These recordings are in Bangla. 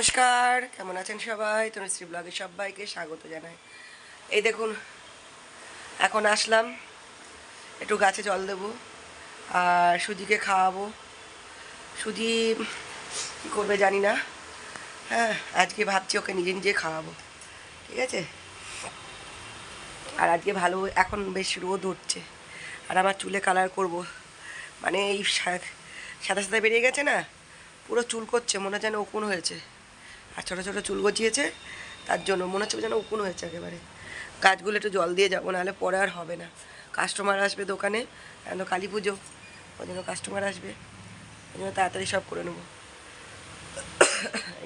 নমস্কার, কেমন আছেন সবাই? তনুশ্রী ব্লগে সবাইকে স্বাগত জানাই। এই দেখুন, এখন আসলাম, একটু গাছে জল দেবো, আর সুজিকে খাওয়াবো। সুজি কী করবে জানি না। হ্যাঁ আজকে ভাবছি ওকে নিজে নিজে খাওয়াবো, ঠিক আছে? আর আজকে ভালো, এখন বেশ রোদ উঠছে, আর আমার চুলে কালার করব। মানে এই সাদা সাদা বেরিয়ে গেছে না, পুরো চুল করছে, মনে যেন উকুন হয়েছে। আর ছোটো ছোটো চুল গজিয়েছে, তার জন্য মনে হচ্ছে যেন উকুন হয়েছে একেবারে। গাছগুলো একটু জল দিয়ে যাব, নাহলে পরে আর হবে না। কাস্টমার আসবে দোকানে, এখন কালী পুজো ওই জন্য কাস্টমার আসবে ওই জন্য তাড়াতাড়ি সব করে নেব।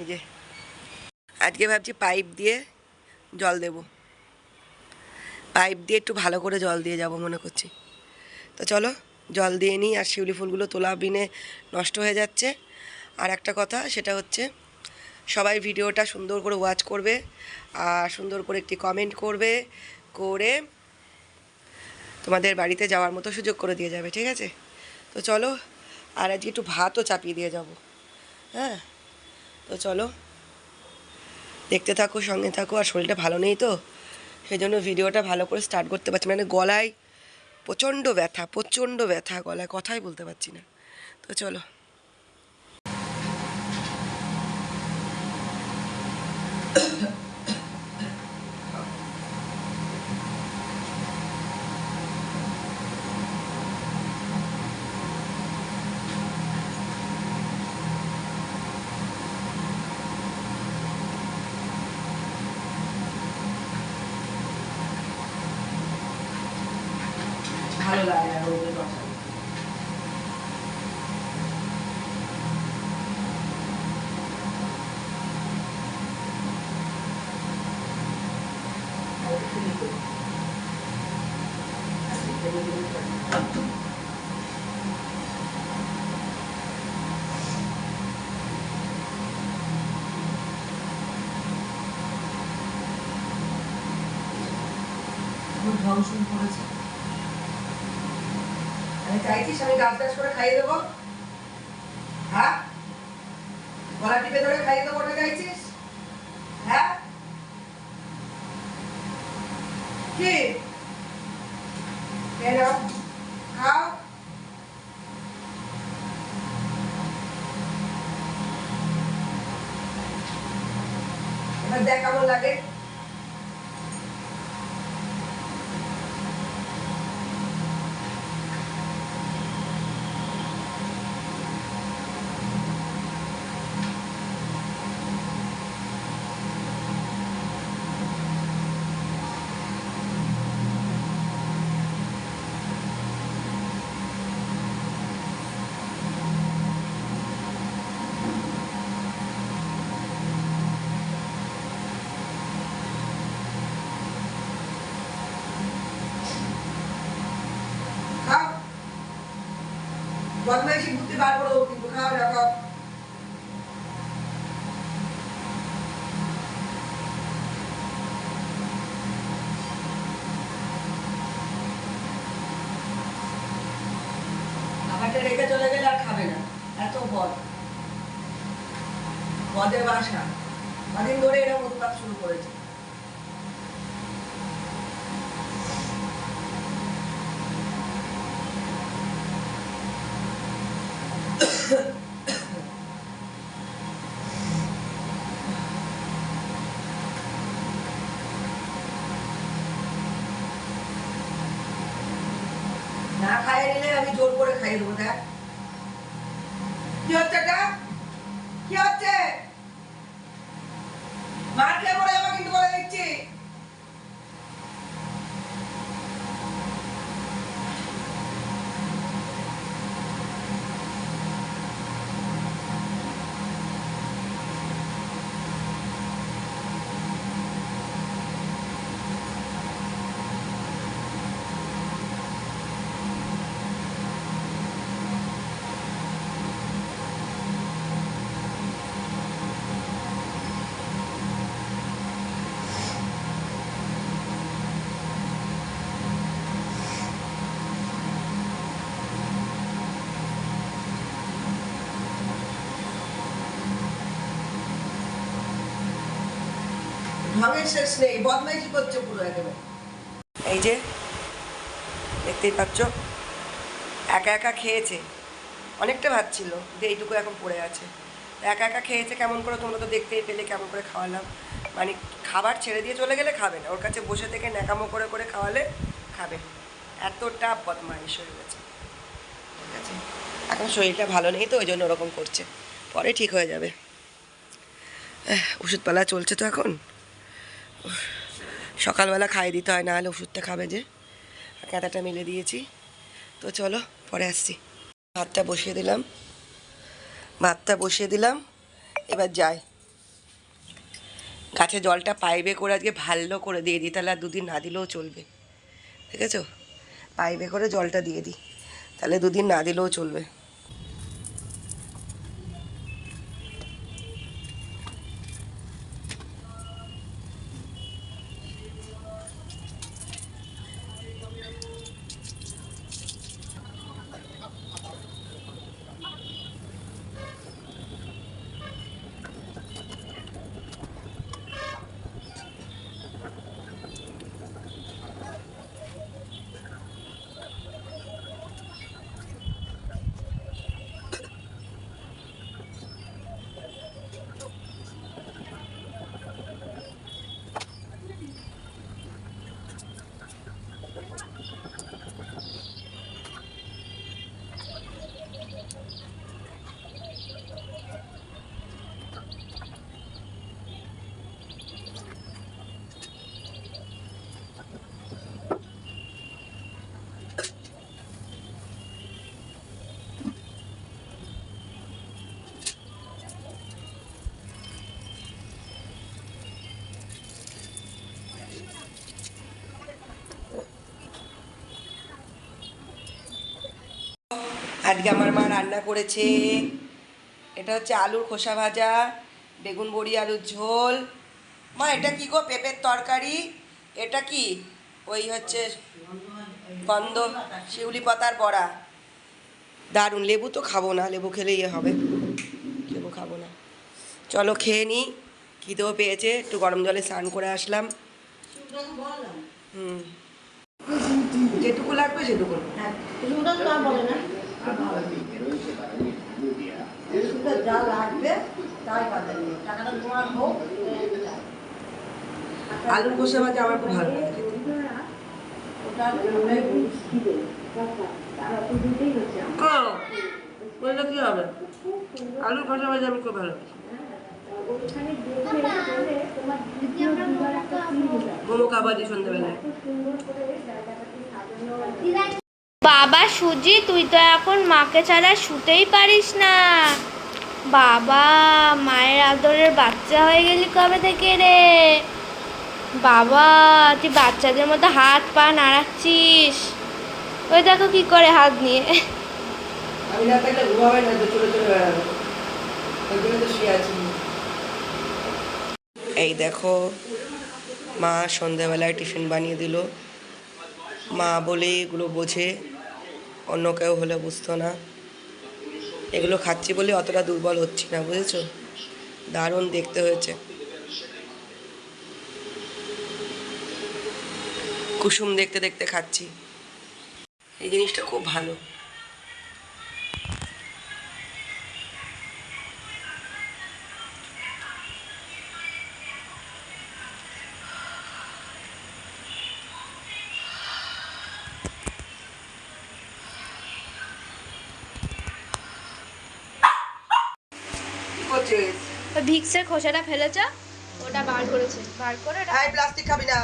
এই যে, আজকে ভাবছি পাইপ দিয়ে জল দেবো। পাইপ দিয়ে একটু ভালো করে জল দিয়ে যাব মনে করছি। তো চলো, জল দিয়ে নিই, আর শিউলি ফুলগুলো তোলা বিনে নষ্ট হয়ে যাচ্ছে। আর একটা কথা, সেটা হচ্ছে সবাই ভিডিওটা সুন্দর করে ওয়াচ করবে, আর সুন্দর করে একটি কমেন্ট করবে, করে তোমাদের বাড়িতে যাওয়ার মতো সুযোগ করে দিয়ে যাবে, ঠিক আছে? তো চলো, আর আজকে একটু ভাতও চাপিয়ে দিয়ে যাব হ্যাঁ? তো চলো, দেখতে থাকো, সঙ্গে থাকো, আর শরীরটা ভালো নেই তো? সেই জন্য ভিডিওটা ভালো করে স্টার্ট করতে পারছি। মানে গলায় প্রচণ্ড ব্যথা প্রচণ্ড ব্যথা, গলায় কথাই বলতে পারছি না। তো চলো। ভালো লাগে আর রোদে বসা ধ্বংস করেছে আমি চাইছিস আমি গাছ গাছ করে খাইয়ে দেবো। হ্যাঁ? গলা টিপে ধরে খাইয়ে দেবো, ওটা চাইছিস হ্যাঁ? কি? কেন খাও। এবার দেখ কেমন লাগে খাও বদমাইশি করে দেবো কিন্তু রেখে চলে গেলে আর খাবে না। এত বদ। বদের বাসা। কদিন ধরে এরকম উৎপাত শুরু করেছে। নিলে আমি জোর করে খাইয়ে দেবো দেখ। কি হচ্ছে এটা ঢঙের শেষ নেই, বদমাইশি করছে পুরো একেবারে। এই যে, দেখতেই পাচ্ছ, একা একা খেয়েছে। অনেকটা ভাত যে এইটুকু এখন পড়ে আছে। একা একা খেয়েছে কেমন করে, তোমরা তো দেখতেই পেলে কেমন করে খাওয়ালাম। মানে খাবার ছেড়ে দিয়ে চলে গেলে খাবে না, ওর কাছে বসে থেকে ন্যাকামো করে করে খাওয়ালে খাবে। এতটা বদমাইশ হয়ে গেছে। ঠিক আছে, এখন শরীরটা ভালো নেই তো, ওই জন্য ওরকম করছে। পরে ঠিক হয়ে যাবে। ওষুধপালা চলছে তো এখন? সকালবেলা খাইয়ে দিতে হয় না হলে ওষুধটা খাবে যে। কাঁটাটা মেলে দিয়েছি। তো চলো, পরে আসছি। ভাতটা বসিয়ে দিলাম। ভাতটা বসিয়ে দিলাম। এবার যাই। গাছে জলটা পাইপে করে আজকে ভালো করে দিয়ে দিই, তাহলে আর দুদিন না দিলেও চলবে। ঠিক আছে পাইপে করে জলটা দিয়ে দিই, তাহলে দুদিন না দিলেও চলবে। আজকে আমার মা রান্না করেছে। এটা হচ্ছে আলুর খোসা ভাজা, বেগুন বড়ি, আলুর ঝোল। মা, এটা কি গো পেঁপের তরকারি? এটা কি? ওই হচ্ছে গন্ধ, শিউলি পাতার বড়া। দারুণ, লেবু তো খাব না, লেবু খেলে ইয়ে হবে। লেবু খাব না। চলো খেয়ে নিই খিদেও পেয়েছে, একটু গরম জলে স্নান করে আসলাম। হুম। যেটুকু লাগবে সেটুকু। যা লাগবে তোমার হোক আলুর কষা ভাজা আমার খুব ভালো লাগে। বললে কি হবে? আলুর কষা ভাজা আমি খুব ভালো মোমো কাবাজি সন্ধ্যেবেলায়। বাবা সুজি তুই তো এখন মাকে ছাড়া শুতেই পারিস না। বাবা মায়ের আদরের বাচ্চা হয়ে গেলি কবে থেকে রে? বাবা তুই বাচ্চাদের মতো হাত পা নাড়াচ্ছিস। ওই দেখো কি করে হাত নিয়ে। আমি না থাকলে ঘুমাবে না তো চলে চলে বেড়াবে। তো শুয়ে আছি। এই দেখো মা সন্ধ্যাবেলায় টিফিন বানিয়ে দিল। মা বলে এগুলো বোঝে। অন্য কেউ হলে বুঝতো না। এগুলো খাচ্ছি বলে অতটা দুর্বল হচ্ছি না, বুঝেছ? দারুণ দেখতে হয়েছে। কুসুম দেখতে দেখতে খাচ্ছি। এই জিনিসটা খুব ভালো। ভিক্সের খোসাটা ফেলেছ ওটা বার করেছে। বার করে হাই প্লাস্টিক খাবি না।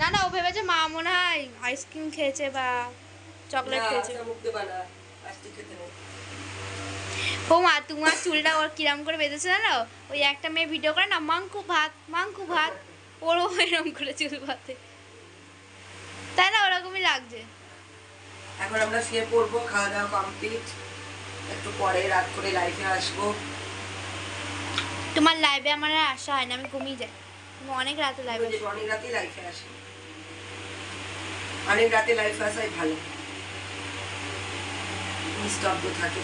না না ও ভেবেছে মা মনে হয় আইসক্রিম খেয়েছে বা চকলেট খেয়েছে। আচ্ছা, ও মা তোমার চুলটা ওর কিরাম করে বেঁধেছে জানো? ওই একটা মেয়ে ভিডিও করে না মাংকু ভাত মাংকু ভাত। ওরও এরকম করে চুল ভাতে তাই না ওরকমই লাগছে। এখন আমরা শুয়ে পড়ব খাওয়া দাওয়া কমপ্লিট একটু পরে রাত করে লাইফে আসব। তোমার লাইভে আমার আর আসা হয় না আমি ঘুমিয়ে যাই। তুমি অনেক রাতে লাইভে আসি। অনেক রাতে লাইভে আসি। অনেক রাতে লাইফে আসাই ভালো। নিস্তব্ধ থাকে।